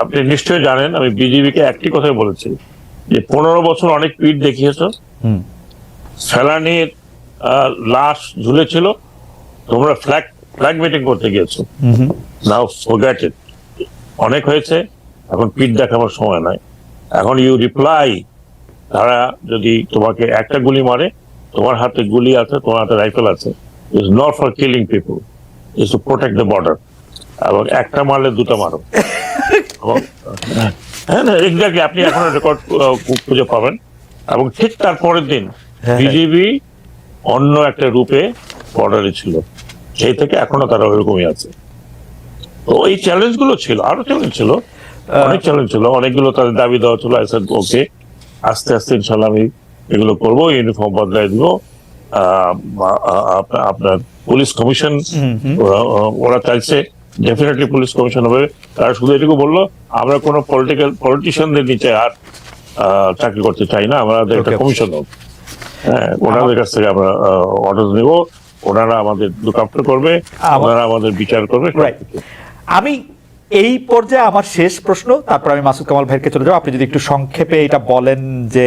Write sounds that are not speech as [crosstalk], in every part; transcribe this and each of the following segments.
আপনি নিশ্চয়ই জানেন আমি বিজেপিকে একটি কথাই বলেছি যে পনেরো বছর অনেক পিঠ দেখিয়েছ। ফেলানির লাশ ঝুলেছিল তোমরা ফ্ল্যাগ ফ্ল্যাগ মিটিং করতে গিয়েছো। Now forget it. অনেক হয়েছে এখন পিঠ দেখাবার সময় নাই। এখন ইউ রিপ্লাই তারা যদি তোমাকে একটা গুলি মারে তোমার হাতে গুলি আছে তোমার হাতে রাইফেল আছে। Is not for killing people is to protect the border এবং একটা মারলে দুটো মারো। হ্যাঁ না এক্স্যাক্টলি আপনি এখন রেকর্ড খুঁজে পাবেন। এবং ঠিক তার পরের দিন হ্যাঁ। বিজেপি অন্য একটা রূপে বর্ডারে ছিল। সেই থেকে এখনও তারা ওইরকমই আছে। তো এই চ্যালেঞ্জগুলো ছিল আরও চ্যালেঞ্জ ছিল। অনেক চ্যালেঞ্জ ছিল অনেকগুলো তাদের দাবি দেওয়া ছিল আই ওকে আস্তে আস্তে ইনশাল্লাহ আমি এগুলো করব ইউনিফর্ম বদলাই দিব। আপনার পুলিশ কমিশন ওরা চাইছে ডেফিনেটলি পুলিশ কমিশন হবে। তারা শুধু এটুকু বলল আমরা কোনো পলিটিক্যাল পলিটিশিয়ানদের নিচে আর চাকরি করতে চাই না। আমাদের একটা কমিশন হোক হ্যাঁ ওনাদের কাছ থেকে আমরা অর্ডার নেব। ওনারা আমাদের লুক করবে ওনারা আমাদের বিচার করবে. আমি এই পর্যায়ে আমার শেষ প্রশ্ন তারপর আমি মাসুদ কামাল ভাইকে চলে যাব। আপনি যদি একটু সংক্ষেপে এটা বলেন যে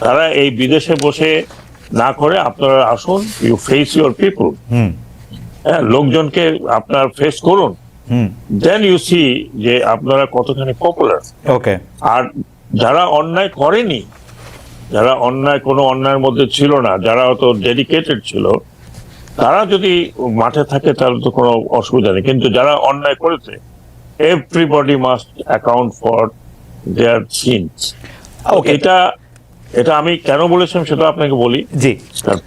তারা এই বিদেশে বসে না করে আপনারা আসুন you face your people hmm. হ্যাঁ লোকজনকে আপনার ফেস করুন। হুম। দেন ইউ সি যে আপনারা কতখানি পপুলার ওকে আর যারা অন্যায় করেনি যারা অন্যায় কোনো অন্যায়ের মধ্যে ছিল না যারা অত ডেডিকেটেড ছিল তারা যদি মাঠে থাকে তাহলে তো কোনো অসুবিধা নেই। কিন্তু যারা অন্যায় করেছে everybody must account for their sins. এটা এটা আমি কেন বলেছিলাম সেটা আপনাকে বলি। জি।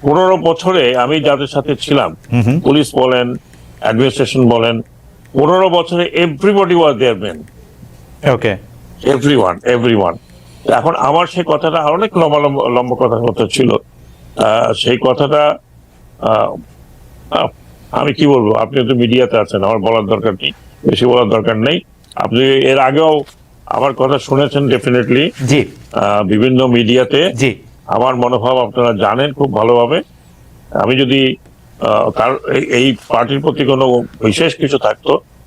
পনেরো বছরে আমি যাদের সাথে ছিলাম পুলিশ বলেন অ্যাডমিনিস্ট্রেশন বলেন পনেরো বছরে everybody was there men okay every one every one এখন আমার সেই কথাটা অনেক লম্বা লম্বা লম্বা কথার কথা ছিল। সেই কথাটা আমি কি বলব? আপনি তো মিডিয়াতে আছেন আমার বলার দরকার নেই বেশি বলার দরকার নেই। আপনি এর আগেও আমার কথা শুনেছেন ডেফিনেটলি জি। বিভিন্ন মিডিয়াতে। জি। আমার মনোভাব আপনারা জানেন খুব ভালোভাবে। আমি যদি আহ, তার এই পার্টির প্রতি কোনো বিশেষ কিছু থাকতো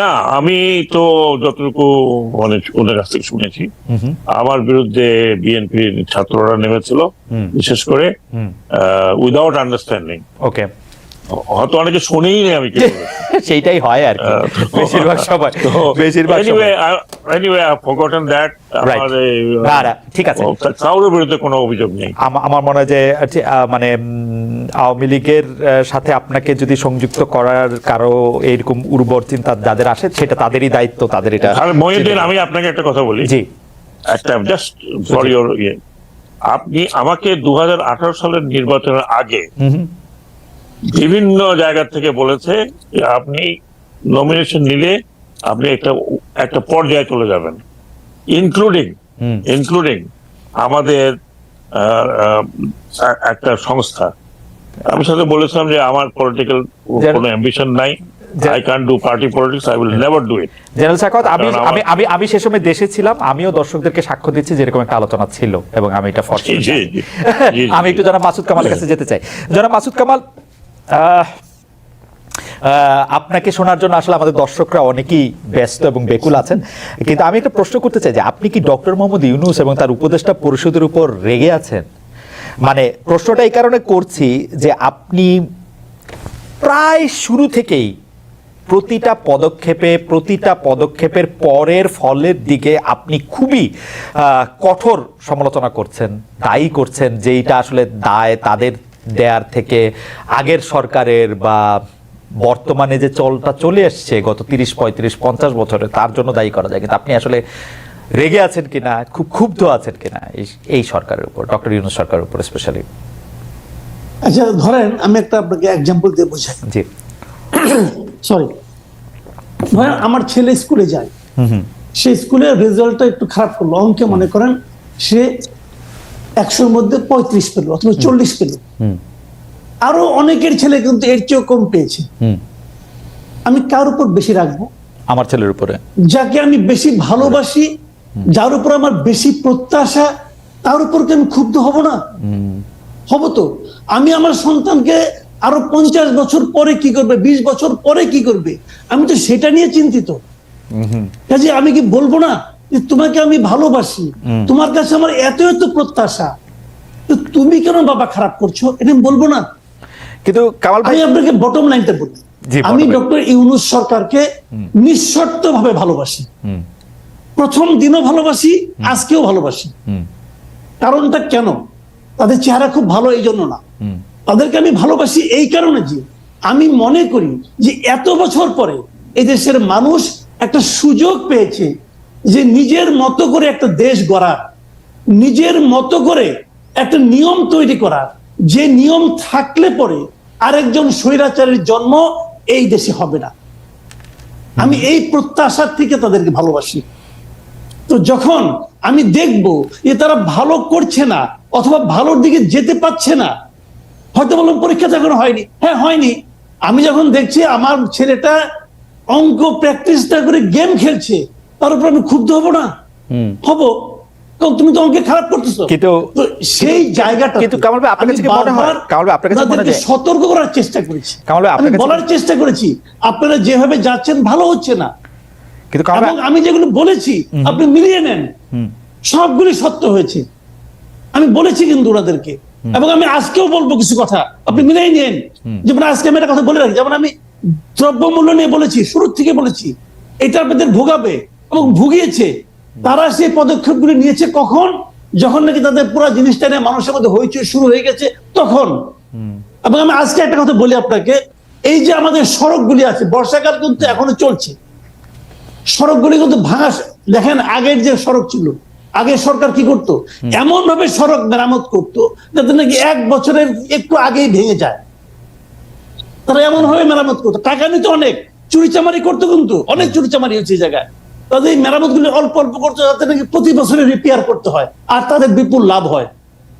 না আমি তো যতটুকু মানে ওদের কাছ থেকে শুনেছি। আমার বিরুদ্ধে বিএনপির ছাত্ররা নেমেছিল বিশেষ করে। উইদাউট আন্ডারস্ট্যান্ডিং ওকে হয়তো অনেকে শুনেই নেই আমি। [laughs] সেইটাই হয় আর কি। [laughs] বেশিরভাগ সময় বেশিরভাগ anyway anyway I forgotten that না, না, ঠিক আছে। কারোর বিরুদ্ধে কোনো অভিযোগ নেই। আমার মনে হয় যে মানে আওয়ামী লীগের সাথে আপনাকে যদি সংযুক্ত করার কারও এরকম উর্বর চিন্তা যাদের আসে সেটা তাদেরই দায়িত্ব তাদের এটা মহিউদ্দিন আমি আপনাকে একটা কথা বলি। জি। একটা জাস্ট ফর ইয়ে। আপনি আমাকে দু হাজার আঠারো সালের নির্বাচনের আগে বিভিন্ন জায়গা থেকে বলেছে যে আপনি নমিনেশন নিলে আপনি একটা একটা পর্যায়ে চলে যাবেন। ইনক্লুডিং ইনক্লুডিং আমাদের একটা সংস্থা। আমি সাথে বলেছিলাম যে আমার পলিটিক্যাল কোনো অ্যাম্বিশন নাই। যে- I can do party politics I will never do it general সাকত আমি আমি আমি আমি সে সময় দেশে ছিলাম আমিও দর্শকদেরকে সাক্ষ্য দিচ্ছি যেরকম একটা আলোচনা ছিল এবং আমি এটা ফর্স জি জি জি, জি, [laughs] আমি একটু জনাব মাসুদ কামালের কাছে যেতে চাই। জনাব মাসুদ কামাল আপনাকে শোনার জন্য আসলে আমাদের দর্শকরা অনেকেই ব্যস্ত এবং বেকুল আছেন। কিন্তু আমি একটা প্রশ্ন করতে চাই যে, আপনি কি ডক্টর মোহাম্মদ ইউনুস এবং তার উপদেষ্টা পরিষদের উপর রেগে আছেন? মানে প্রশ্নটা এই কারণে করছি যে, আপনি প্রায় শুরু থেকেই প্রতিটা পদক্ষেপে, প্রতিটা পদক্ষেপের পরের ফলের দিকে আপনি খুবই কঠোর সমালোচনা করছেন, দায়ী করছেন যে এইটা আসলে দায় তাদের দেয়ার থেকে আগের সরকারের বা বর্তমানে যে চলটা চলে এসছে গত তিরিশ পঁয়ত্রিশ পঞ্চাশ বছরে তার জন্য দায়ী করা যায়। কিন্তু আপনি আসলে রেগে আছেন কিনা খুব ক্ষুব্ধ আছেন কিনা এই- সরকারের উপর ডক্টর ইউনুস সরকারের উপর স্পেশালি আচ্ছা ধরেন আমি একটা আপনাকে এক্সাম্পল দিয়ে বোঝাই। জি। সরি ধরেন আমার ছেলে স্কুলে যায়। সে স্কুলের রেজাল্টটা একটু খারাপ করল। অঙ্কে মনে করেন সে একশোর মধ্যে পঁয়ত্রিশ পেল অথবা চল্লিশ পেল। আরও অনেকের ছেলে কিন্তু এর চেয়েও কম পেয়েছে। হুম। আমি কার উপর বেশি রাখব? আমার ছেলের উপরে। যাকে আমি বেশি ভালোবাসি যার উপর আমার বেশি প্রত্যাশা তার উপর কি আমি ক্ষুব্ধ হব না? হব তো। আমি আমার সন্তানকে আরও পঞ্চাশ বছর পরে কি করবে বিশ বছর পরে কি করবে? আমি তো সেটা নিয়ে চিন্তিত। কাজে আমি কি বলব না? যে তোমাকে আমি ভালোবাসি। তোমার কাছে আমার এত এত প্রত্যাশা। তুমি কেন বাবা খারাপ করছ? এটা আমি বলব না। কিন্তু কামাল ভাই আপনাকে বটম লাইনটা বলি। আমি ডক্টর ইউনুস সরকারকে নিঃশর্ত ভাবে ভালোবাসি। প্রথম দিনও ভালোবাসি আজকেও ভালোবাসি। কারণটা কেন? তাদের চেহারা খুব ভালো এই জন্য না। তাদেরকে আমি ভালোবাসি এই কারণে যে আমি মনে করি যে এত বছর পরে এই দেশের মানুষ একটা সুযোগ পেয়েছে যে নিজের মতো করে একটা দেশ গড়া নিজের মতো করে একটা নিয়ম তৈরি করা যে নিয়ম থাকলে পরে আরেকজন স্বৈরাচারের জন্ম এই দেশে হবে না। আমি এই প্রত্যাশার থেকে তাদেরকে ভালোবাসি। তো যখন আমি দেখব যে তারা ভালো করছে না অথবা ভালোর দিকে যেতে পারছে না হয়তো বললাম পরীক্ষা তো এখনও হয়নি। হ্যাঁ হয়নি। আমি যখন দেখছি আমার ছেলেটা অঙ্ক প্র্যাকটিসটা করে গেম খেলছে তার উপর আমি ক্ষুব্ধ হব না। হব। কারণ তুমি তো অঙ্কে খারাপ করতেছো। কিন্তু- সেই জায়গাটা কিন্তু কামাল ভাই, আপনার কাছে মনে হয়? কামাল ভাই, আপনার কাছে মনে হয়? সতর্ক করার চেষ্টা করেছি। কামাল ভাই, আপনার কাছে- বলার চেষ্টা করেছি আপনারা যেভাবে যাচ্ছেন ভালো হচ্ছে না। কিন্তু আমি যেগুলো বলেছি আপনি মিলিয়ে নেন। সবগুলি সত্য হয়েছে। আমি বলেছি কিন্তু ওনাদেরকে। এবং আমি আজকেও বলব কিছু কথা। আপনি মিলিয়ে নেন যেমন আজকে আমি একটা কথা বলে রাখি। যেমন আমি দ্রব্যমূল্য নিয়ে বলেছি শুরুর থেকে বলেছি এটা আপনাদের ভোগাবে। এবং ভুগিয়েছে তারা সেই পদক্ষেপগুলি নিয়েছে কখন? যখন নাকি তাদের পুরো জিনিসটা নিয়ে মানুষের মধ্যে হইচই শুরু হয়ে গেছে তখন। এবং আমি আজকে একটা কথা বলি আপনাকে এই যে আমাদের সড়কগুলি আছে বর্ষাকাল কিন্তু এখনও চলছে। সড়কগুলি কিন্তু ভাঙা দেখেন আগের যে সড়ক ছিল আগে সরকার কি করতো? এমন ভাবে সড়ক মেরামত করতো যাতে নাকি এক বছরের একটু আগেই ভেঙে যায়। তারা এমন ভাবে মেরামত করতো। টাকা নিতে অনেক চুরিচামারি করতো কিন্তু অনেক চুরিচামারি হচ্ছে এই জায়গায়। তাদের এই অল্প অল্প করতে যাতে নাকি প্রতি বছরে রিপেয়ার করতে হয় আর তাদের বিপুল লাভ হয়।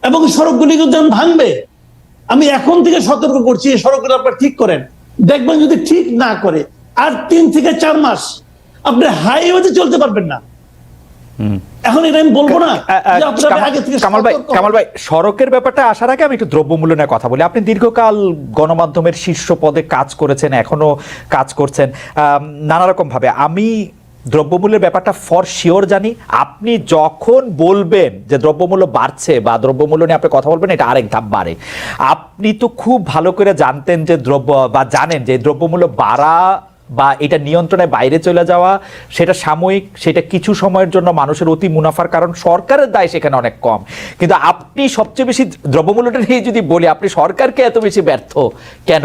এবং সড়কগুলি যখন ভাঙবে আমি এখন থেকে সতর্ক করছি এই সড়কগুলো আপনারা ঠিক করেন। দেখবেন যদি ঠিক না করে আর তিন থেকে চার মাস আপনি হাইওয়েতে চলতে পারবেন না। এখন এটা আমি বলব না কামাল- ভাই কামাল ভাই সড়কের ব্যাপারটা আসার আগে আমি একটু দ্রব্যমূল্য নিয়ে কথা বলি। আপনি দীর্ঘকাল গণমাধ্যমের শীর্ষ পদে কাজ করেছেন এখনও কাজ করছেন নানা রকম ভাবে আমি দ্রব্যমূল্যের ব্যাপারটা ফর শিওর জানি। আপনি যখন বলবেন যে দ্রব্যমূল্য বাড়ছে বা দ্রব্যমূল্য নিয়ে আপনি কথা বলবেন, এটা আরেক ধাপ বাড়ে। আপনি তো খুব ভালো করে জানতেন যে দ্রব্য বা জানেন যে দ্রব্যমূল্য বাড়া বা এটা নিয়ন্ত্রণের বাইরে চলে যাওয়া, সেটা সাময়িক, সেটা কিছু সময়ের জন্য মানুষের অতি মুনাফার কারণ সরকারের দায় সেখানে অনেক কম। কিন্তু আপনি সবচেয়ে বেশি দ্রব্যমূল্যটা নিয়ে যদি বলি, আপনি সরকারকে এত বেশি ব্যর্থ কেন?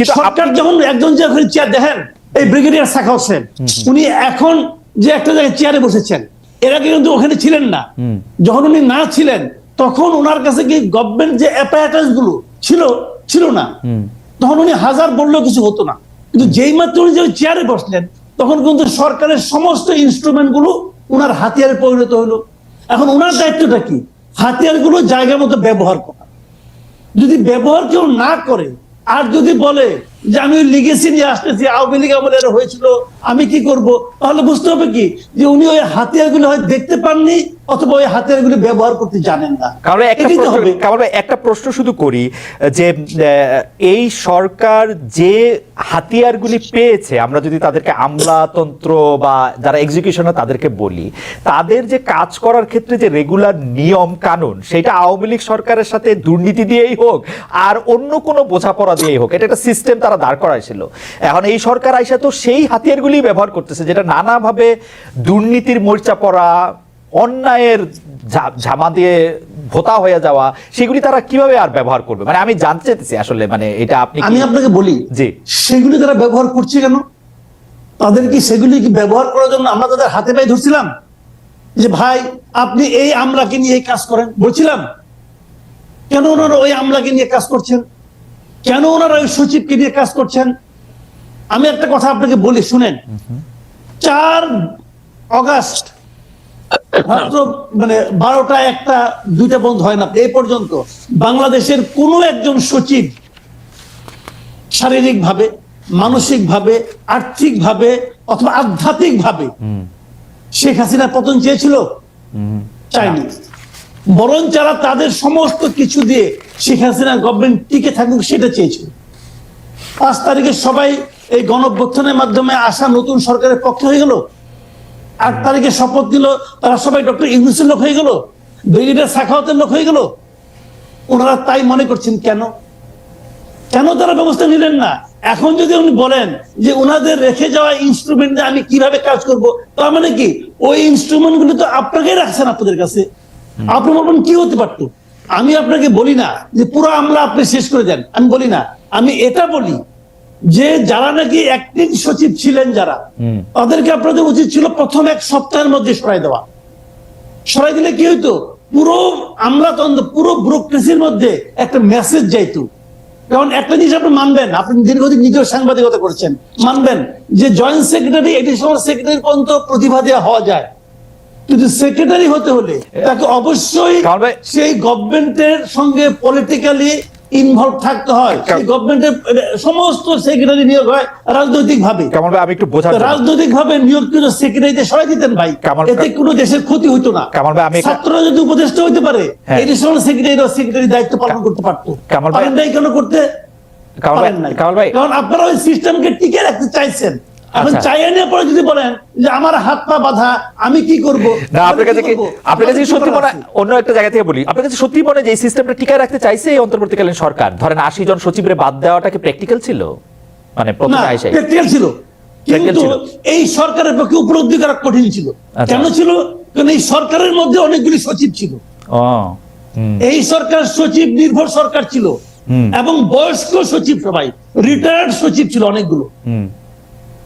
কিন্তু সরকার যখন একজন যে ওখানে চেয়ার দেখেন এই ব্রিগেডিয়ার সাখা হোসেন উনি এখন যে একটা জায়গায় চেয়ারে বসেছেন এর আগে কিন্তু ওখানে ছিলেন না। যখন উনি না ছিলেন তখন ওনার কাছে কি গভর্নমেন্ট যে অ্যাপারেটাসগুলো ছিল ছিল না? তখন উনি হাজার বললেও কিছু হতো না। কিন্তু যেই মাত্র উনি যে চেয়ারে বসলেন তখন কিন্তু সরকারের সমস্ত ইনস্ট্রুমেন্টগুলো ওনার হাতিয়ারে পরিণত হলো। এখন ওনার দায়িত্বটা কি? হাতিয়ারগুলো জায়গা মতো ব্যবহার করা। যদি ব্যবহার কেউ না করে আর যদি বলে যে আমি ওই লিগেসি নিয়ে আসতেছি আওয়ামী লীগ আমলে হয়েছিল আমি কি করব? তাহলে বুঝতে হবে কি যে উনি ওই হাতিয়ারগুলো হয়তো দেখতে পাননি অথবা ওই হাতিয়ারগুলো ব্যবহার করতে জানেন না। কারণ একটা প্রশ্ন হবে। কামাল ভাই, একটা প্রশ্ন শুধু করি যে এই সরকার যে হাতিয়ারগুলি পেয়েছে আমরা যদি তাদেরকে আমলাতন্ত্র বা যারা এক্সিকিউশনার তাদেরকে বলি তাদের যে কাজ করার ক্ষেত্রে যে রেগুলার নিয়ম কানুন সেটা আওয়ামী লীগ সরকারের সাথে দুর্নীতি দিয়েই হোক আর অন্য কোনো বোঝাপড়া দিয়েই হোক এটা একটা সিস্টেম তারা দাঁড় করাইছিল। এখন এই সরকার আইসা তো সেই হাতিয়ারগুলি ব্যবহার করতেছে যেটা নানাভাবে দুর্নীতির মোর্চা পড়া অন্যায়ের ঝামা দিয়ে ভোতা হয়ে যাওয়া সেগুলি তারা কীভাবে আর ব্যবহার করবে? মানে আমি জানতে চাইতেছি আসলে মানে এটা আপনি আমি আপনাকে বলি জি। সেগুলি তারা ব্যবহার করছে কেন? তাদের কি সেগুলি কি ব্যবহার করার জন্য আমরা তাদের হাতে পায়ে ধরছিলাম? যে ভাই আপনি এই আমলাকে নিয়ে কাজ করেন বলছিলাম। কেন ওনারা ওই আমলাকে নিয়ে কাজ করছেন? কেন ওনারা ওই সচিবকে নিয়ে কাজ করছেন? আমি একটা কথা আপনাকে বলি শুনেন। চার অগাস্ট মাত্র মানে বারোটা একটা দুইটা বন্ধ হয় না এই পর্যন্ত বাংলাদেশের কোনো একজন সচিব শারীরিক ভাবে মানসিক ভাবে আর্থিক ভাবে অথবা আধ্যাত্মিক ভাবে শেখ হাসিনার পতন চেয়েছিল? চাইনি বরং যারা তাদের সমস্ত কিছু দিয়ে শেখ হাসিনা গভর্নমেন্ট টিকে থাকুক সেটা চেয়েছিল। পাঁচ তারিখে সবাই এই গণঅভ্যুত্থানের মাধ্যমে আসা নতুন সরকারের পক্ষে হয়ে গেল। আট তারিখে শপথ দিল তারা সবাই ডক্টর ইউনুসের লোক হয়ে গেল ব্রিগেডিয়ার সাখাওয়াতের লোক হয়ে গেল। ওনারা তাই মনে করছেন কেন? কেন তারা ব্যবস্থা নিলেন না? এখন যদি উনি বলেন যে ওনাদের রেখে যাওয়া ইনস্ট্রুমেন্ট আমি কীভাবে কাজ করব, তার মানে কি? ওই ইনস্ট্রুমেন্টগুলো তো আপনাকেই রাখছেন আপনাদের কাছে। আপনি বলবেন কি হতে পারতো? আমি আপনাকে বলি না যে পুরো আমলা আপনি শেষ করে দেন। আমি বলি না। আমি এটা বলি যে যারা নাকি অ্যাক্টিং সচিব ছিলেন যারা তাদেরকে আপনাদের উচিত ছিল প্রথম এক সপ্তাহের মধ্যে সরাই দেওয়া। সরাই দিলে কি হইতো? পুরো আমলাতন্ত্র পুরো ব্যুরোক্রেসির মধ্যে একটা মেসেজ যাইতো। কারণ একটা জিনিস আপনি মানবেন আপনি দীর্ঘদিন নিজের সাংবাদিকতা করেছেন। মানবেন যে জয়েন্ট সেক্রেটারি এডিশনাল সেক্রেটারি পর্যন্ত প্রতিভা দেওয়া হওয়া যায়। কিন্তু সেক্রেটারি হতে হলে তাকে অবশ্যই সেই গভর্নমেন্টের সঙ্গে পলিটিক্যালি ইনভলভ থাকতে হয়। গভর্নমেন্টের সমস্ত সেক্রেটারি নিয়োগ হয় রাজনৈতিক ভাবে আমি একটু রাজনৈতিক সেক্রেটারিতে সরাই দিতেন ভাই। এতে কোনো দেশের ক্ষতি হইতো না। কামাল ভাই, আমি ছাত্ররা যদি উপদেষ্টা হইতে পারে হ্যাঁ। এডিশনাল সেক্রেটারি সেক্রেটারি দায়িত্ব পালন করতে পারতো। কামাল ভাই- কেন করতে? কামাল ভাই কামাল ভাই কারণ আপনারা ওই সিস্টেমকে টিকে রাখতে চাইছেন। এখন আচ্ছা। চাইয়ে নিয়ে পরে যদি বলেন যে আমার হাত পা বাঁধা আমি কি করব? না আপনার কাছে কি আপনার কাছে সত্যি মনে অন্য একটা জায়গা থেকে বলি। আপনার কাছে সত্যি মনে যে এই সিস্টেমটা টিকায় রাখতে চাইছে এই অন্তর্বর্তীকালীন সরকার? ধরেন আশি জন সচিবের বাদ দেওয়াটা কি প্র্যাকটিক্যাল ছিল? মানে প্রথমে আইসাই প্র্যাকটিক্যাল ছিল। কিন্তু এই সরকারের পক্ষে উপলব্ধি করা কঠিন ছিল। আচ্ছা। কেন ছিল? কারণ এই সরকারের মধ্যে অনেকগুলি সচিব ছিল। এই সরকার সচিব নির্ভর সরকার ছিল। এবং বয়স্ক সচিব সবাই রিটায়ার্ড সচিব ছিল অনেকগুলো।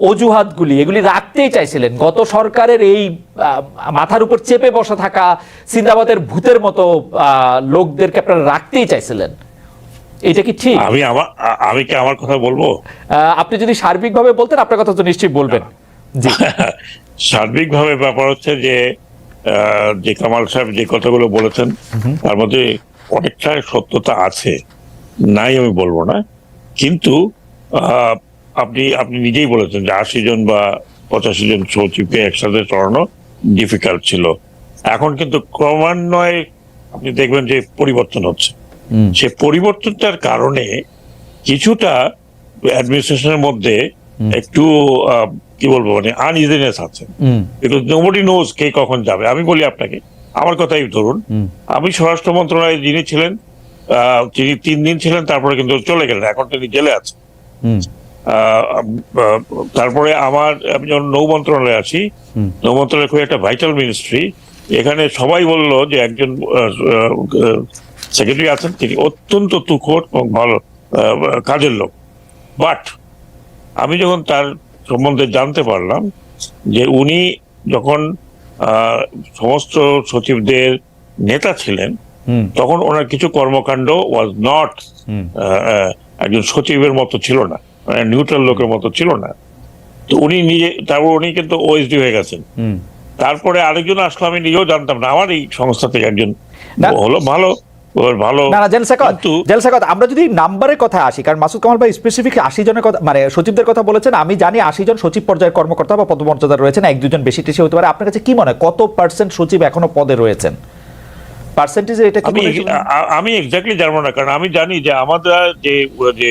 অজুহাতগুলি এগুলি রাখতেই চাইছিলেন। গত সরকারের এই মাথার উপর চেপে বসা থাকা সিন্দাবাদের ভূতের মতো লোকদেরকে আপনারা রাখতেই চাইছিলেন। এটা কি ঠিক? আমি আমার আমি কি আমার কথা বলব? আপনি যদি সার্বিকভাবে বলতেন আপনার কথা তো নিশ্চয়ই বলবেন। জি। [laughs] সার্বিকভাবে ব্যাপার হচ্ছে যে যে কামাল সাহেব যে কথাগুলো বলেছেন তার মধ্যে অনেকটা সত্যতা আছে। নাই আমি বলব না। কিন্তু আহ, আপনি আপনি নিজেই বলেছেন যে আশি জন বা পঁচাশি জন সচিবকে একসাথে চড়ানো ডিফিকাল্ট ছিল। এখন কিন্তু ক্রমান্বয়ে আপনি দেখবেন যে পরিবর্তন হচ্ছে। সে পরিবর্তনটার কারণে কিছুটা অ্যাডমিনিস্ট্রেশনের মধ্যে একটু আহ, কি বলব মানে আনইজিনেস আছে। নোবডি নোজ কে কখন যাবে। আমি বলি আপনাকে আমার কথাই ধরুন। আমি স্বরাষ্ট্র মন্ত্রণালয়ে যিনি ছিলেন আহ, তিনি তিন দিন ছিলেন তারপরে কিন্তু চলে গেলেন। এখন তিনি জেলে আছে হুম। আহ, আহ, তারপরে আমার আমি যখন নৌ মন্ত্রণালয়ে আছি নৌ মন্ত্রণালয় খুব একটা ভাইটাল মিনিস্ট্রি এখানে সবাই বলল যে একজন সেক্রেটারি আছেন তিনি অত্যন্ত তুখোট এবং ভালো কাজের লোক। বাট আমি যখন তার সম্বন্ধে জানতে পারলাম যে উনি যখন সমস্ত সচিবদের নেতা ছিলেন তখন ওনার কিছু কর্মকাণ্ড ওয়াজ নট একজন সচিবের মতো ছিল না। নিউট্রাল লোকের মতো ছিল না। তো উনি নিজে তারপর উনি কিন্তু ওএসডি হয়ে গেছেন। তারপরে আরেকজন আসলো আমি নিজেও জানতাম না। আমার এই সংস্থা থেকে একজন হলো ভালো না না আমরা যদি নাম্বারের কথা আসি কারণ মাসুদ কামাল ভাই স্পেসিফিক আশি জনের কথা মানে সচিবদের কথা বলেছেন আমি জানি আশি জন সচিব পর্যায়ের কর্মকর্তা বা পদমর্যাদা রয়েছেন এক দুজন বেশি টেশি হতে পারে। আপনার কাছে কি মনে হয় কত পার্সেন্ট সচিব এখনও পদে রয়েছেন? পার্সেন্টেজে এটা আমি এক্স্যাক্টলি জানব না কারণ আমি জানি যে আমাদের যে যে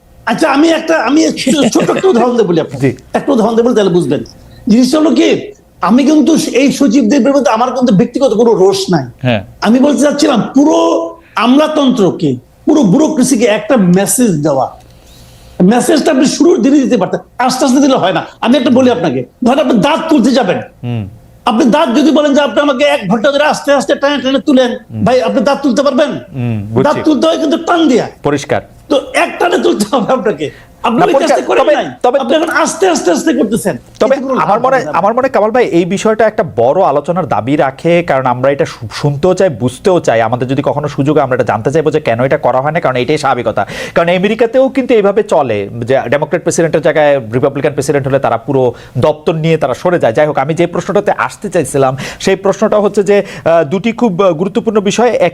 আচ্ছা আমি একটা আমি একটু- ছোট একটা উদাহরণ দেবো বলি আপনাকে। একটা উদাহরণ দেবো তাহলে বুঝবেন। জিনিসটা হলো কি আমি কিন্তু এই সচিবদের বিরুদ্ধে আমার কিন্তু ব্যক্তিগত কোনো রোষ নাই। হ্যাঁ। আমি বলতে চাচ্ছিলাম পুরো আমলাতন্ত্রকে পুরো ব্যুরোক্রেসিকে একটা মেসেজ দেওয়া। মেসেজটা আপনি শুরুর দিনে দিতে পারতেন আস্তে আস্তে দিলে হয় না। আমি একটা বলি আপনাকে ধরেন আপনি দাঁত তুলতে যাবেন। আপনি দাঁত যদি বলেন যে আপনি আমাকে এক ঘণ্টা ধরে আস্তে আস্তে টেনে টেনে তুলেন ভাই আপনি দাঁত তুলতে পারবেন? দাঁত তুলতে হয় কিন্তু টান দিয়া। পরিষ্কার। তো একটানে তুলতে হবে আপনাকে। আমার মনে কামাল ভাই এই বিষয়টা একটা বড় আলোচনার দাবি রাখে কারণ আমরা এটা শুনতেও চাই বুঝতেও চাই। আমাদের যদি কখনো সুযোগ আমরা এটা জানতে চাইব যে কেন এটা করা হয় না কারণ এটাই স্বাভাবিকতা। কারণ আমেরিকাতেও কিন্তু এইভাবে চলে যে ডেমোক্রেট প্রেসিডেন্টের জায়গায় রিপাবলিকান প্রেসিডেন্ট হলে তারা পুরো দপ্তর নিয়ে তারা সরে যায়। যাই হোক আমি যে প্রশ্নটাতে আসতে চাইছিলাম সেই প্রশ্নটা হচ্ছে যে দুটি খুব গুরুত্বপূর্ণ বিষয়। এক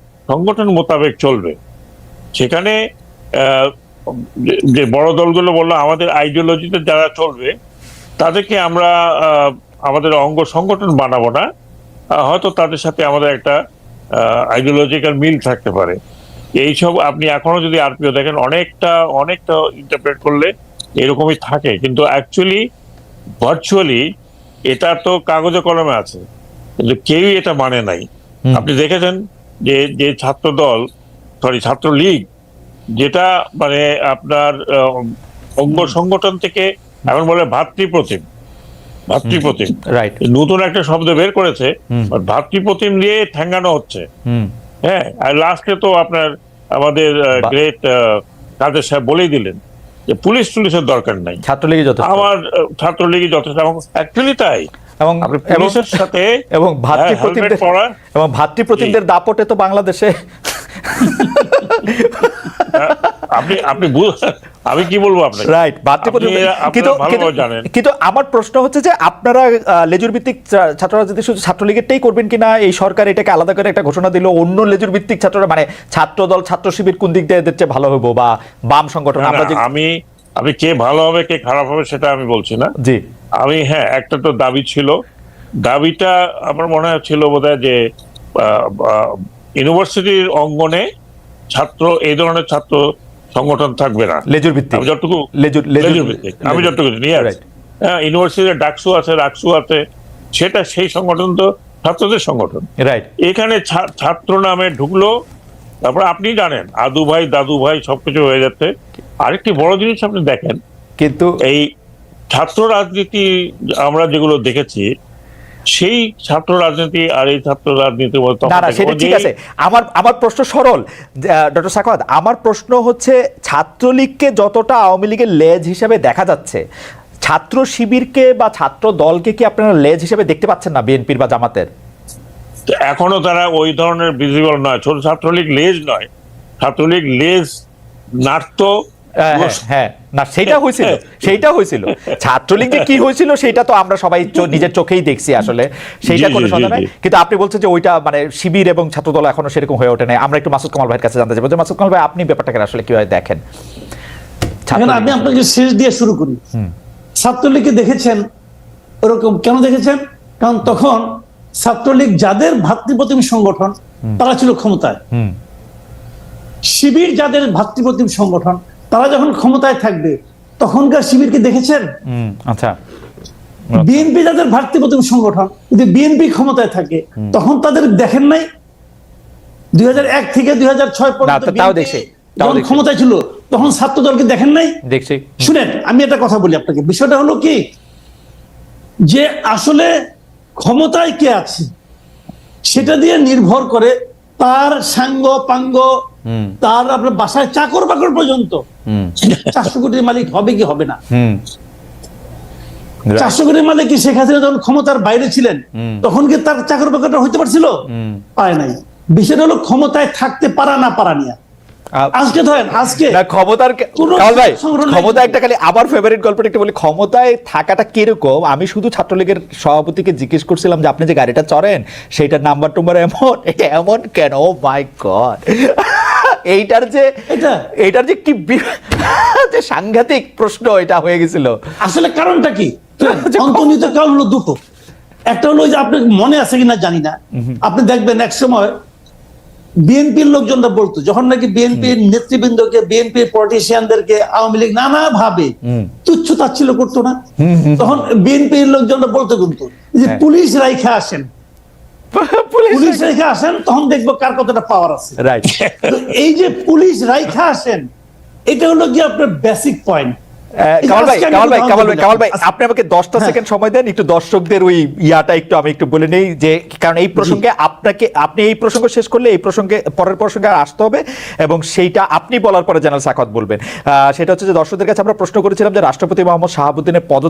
সংগঠন মোতাবেক চলবে। সেখানে আহ, যে- বড় দলগুলো বলল আমাদের আইডিওলজিতে যারা চলবে তাদেরকে আমরা আমাদের অঙ্গ সংগঠন বানাবো না। হয়তো তাদের সাথে আমাদের একটা আইডিওলজিক্যাল মিল থাকতে পারে। এইসব আপনি এখনও যদি আরপিও দেখেন অনেকটা অনেকটা ইন্টারপ্রেট করলে এরকমই থাকে। কিন্তু অ্যাকচুয়ালি ভার্চুয়ালি এটা তো কাগজে কলমে আছে। কিন্তু কেউই এটা মানে নাই। আপনি দেখেছেন যে যে ছাত্র দল সরি ছাত্র লীগ যেটা মানে আপনার অঙ্গ সংগঠন থেকে এখন বলে ভাতৃপ্রতিম ভাতৃপ্রতিম। রাইট নতুন একটা শব্দ বের করেছে ভাতৃপ্রতিম দিয়ে ঠ্যাঙ্গানো হচ্ছে। হ্যাঁ আর লাস্টে তো আপনার আমাদের গ্রেট কাদের সাহেব বলেই দিলেন যে পুলিশ টুলিশের দরকার নাই। ছাত্রলীগই যথেষ্ট। আমার ছাত্রলীগই যথেষ্ট এবং অ্যাকচুয়ালি তাই। এবং পুলিশের সাথে এবং হ্যাঁ, ভাতৃপ্রতিমদের এবং ভাতৃপ্রতিমদের দাপটে তো বাংলাদেশে আহ, আপনি আপনি আমি কি বলব আপনাকে? রাইট কিন্তু কিন্তু- আমার প্রশ্ন হচ্ছে যে আপনারা লেজুর ভিত্তিক ছাত্র রাজনীতি শুধু ছাত্রলীগেরটাই করবেন কিনা? এই সরকার এটাকে আলাদা করে একটা ঘোষণা দিল অন্য লেজুর ভিত্তিক ছাত্ররা মানে ছাত্র দল ছাত্র শিবির কোন দিক দিয়ে এদের চেয়ে ভালো হব বা বাম সংগঠন আমরা আমি আমি কে ভালো হবে কে খারাপ হবে সেটা আমি বলছি না। জি। আমি হ্যাঁ একটা তো দাবি ছিল। দাবিটা আমার মনে ছিল বোধহয় যে ইউনিভার্সিটির অঙ্গনে ছাত্র এই ধরনের ছাত্র সংগঠন থাকবে না। লেজুর ভিত্তিক। আমি যতটুকু লেজুর লেজুর ভিত্তিক। আমি যতটুকু নিয়ে. হ্যাঁ ইউনিভার্সিটির ডাকসু আছে রাকসু আছে সেটা সেই সংগঠন তো ছাত্রদের সংগঠন। রাইট এখানে ছাত্র নামে ঢুকলো তারপর আপনি জানেন আদু ভাই দাদু ভাই সবকিছু হয়ে যাচ্ছে। আরেকটি বড় জিনিস আপনি দেখেন কিন্তু এই ছাত্র রাজনীতি আমরা যেগুলো দেখেছি সেই ছাত্র রাজনীতি আর এই ছাত্র রাজনীতি। সেটা ঠিক আছে আমার আমার প্রশ্ন সরল ডক্টর সাকাত আমার প্রশ্ন হচ্ছে ছাত্রলীগকে যতটা আওয়ামী লীগের লেজ হিসেবে দেখা যাচ্ছে ছাত্র শিবিরকে বা ছাত্র দলকে কি আপনারা লেজ হিসেবে দেখতে পাচ্ছেন না বিএনপির বা জামাতের তো এখনও তারা ওই ধরনের ভিজিবল নয় ছোট ছাত্রলীগ লেজ নয় ছাত্রলীগ লেজ নাট্য হ্যাঁ, হ্যাঁ, হ্যাঁ না সেটা হয়েছিল সেইটা হয়েছিল। ছাত্রলীগে কি হয়েছিল সেটা তো আমরা সবাই নিজের চোখেই দেখছি আসলে সেইটা কোনো সন্দেহ নাই। কিন্তু আপনি বলছেন যে ওইটা মানে শিবির এবং ছাত্রদল এখনও সেরকম হয়ে ওঠে নাই। আমরা একটু মাসুদ কামাল ভাইয়ের কাছে জানতে চাইব যে মাসুদ কামাল ভাই আপনি ব্যাপারটাকে আসলে কীভাবে দেখেন? আমি আপনাকে শেষ দিয়ে শুরু করি। ছাত্রলীগকে দেখেছেন ওরকম? কেন দেখেছেন? কারণ তখন ছাত্রলীগ যাদের ভাতৃপ্রতিম সংগঠন তারা ছিল ক্ষমতায়। হুম। শিবির যাদের ভাতৃপ্রতিম সংগঠন তারা যখন ক্ষমতায় থাকবে তখনকার শিবিরকে দেখেছেন? আচ্ছা। বিএনপি যাদের ভাতৃপ্রতিম সংগঠন যদি বিএনপি ক্ষমতায় থাকে তখন তাদের দেখেন নাই? দুই থেকে দুই পর্যন্ত। ক্ষমতায় ছিল তখন ছাত্র দলকে দেখেন নাই? দেখছি। শুনেন আমি একটা কথা বলি আপনাকে। বিষয়টা হলো কি? যে আসলে ক্ষমতায় কে আছে সেটা দিয়ে নির্ভর করে তার সাঙ্গ পাঙ্গ তার আপনার বাসায় চাকর বাকর পর্যন্ত। চারশো কোটির মালিক হবে কি হবে না? চারশো কোটির মালিক কি শেখ হাসিনা যখন ক্ষমতার বাইরে ছিলেন তখন কি তার চাকর বাকরটা হইতে পারছিল? পায় নাই। বিষয়টা হলো ক্ষমতায় থাকতে পারা না পারা নিয়ে। আজকে ধরেন আজকে ক্ষমতার ভাই ক্ষমতা একটা খালি আমার ফেভারিট গল্পটা একটু বলি ক্ষমতায় থাকাটা কীরকম? আমি শুধু ছাত্রলীগের সভাপতিকে জিজ্ঞেস করছিলাম যে আপনি যে গাড়িটা চড়েন সেইটার নাম্বার টুম্বার এমন এমন কেন? মাই গড এইটার যে এটা? এইটার যে কি যে সাংঘাতিক প্রশ্ন এটা হয়ে গেছিল। আসলে কারণটা কি? অন্তর্নিহিত কারণ হলো দুটো। একটা হলো যে আপনার মনে আছে কিনা জানি না। আপনি দেখবেন এক সময় বিএনপির লোকজনরা বলতো যখন নাকি বিএনপির নেতৃবৃন্দকে বিএনপির পলিটিশিয়ানদেরকে আওয়ামী লীগ নানা ভাবে তুচ্ছ তাচ্ছিল করতো না। তখন বিএনপির লোকজনরা বলতো কিন্তু যে হ্যাঁ। পুলিশ রাইখা আসেন। পুলিশ আসেন তখন দেখব কার কতটা পাওয়ার আছে। রাইট এই যে পুলিশ রাইখা আসেন এটা হলো কি আপনার বেসিক পয়েন্ট কামাল ভাই কামাল ভাই কামাল ভাই কামাল ভাই। আপনি আমাকে দশটা হ্যাঁ। সেকেন্ড সময় দেন একটু দর্শকদের ওই ইয়াটা একটু আমি একটু বলে নেই যে কারণ এই প্রসঙ্গে আপনাকে আপনি এই প্রসঙ্গ শেষ করলে এই প্রসঙ্গে পরের প্রসঙ্গে আর আসতে হবে এবং সেইটা আপনি বলার পরে জেনারেল সাকত বলবেন। আহ, সেটা হচ্ছে যে দর্শকদের কাছে আমরা প্রশ্ন করেছিলাম যে রাষ্ট্রপতি মোহাম্মদ শাহাবুদ্দিনের পদত্যাগ